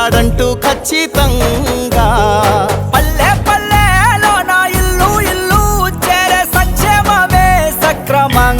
వచ్చాడంటూ ఖచ్చితంగా. పల్లె పల్లెలో నా ఇల్లు ఇల్లు చేరే సంక్షేమమే సక్రమంగా.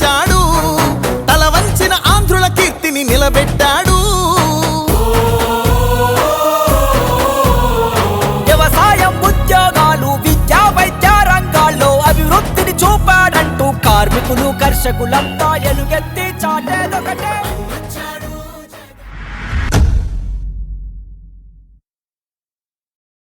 మెప్పించాడు తల వంచిన ఆంధ్రుల కీర్తిని నిలబెట్టాడు. వ్యవసాయం ఉద్యోగాలు విద్యా వైద్య రంగాల్లో అభివృద్ధిని చూపాడంటూ కార్మికులు కర్షకులంతా ఎలుగెత్తి చాటేదొకటే.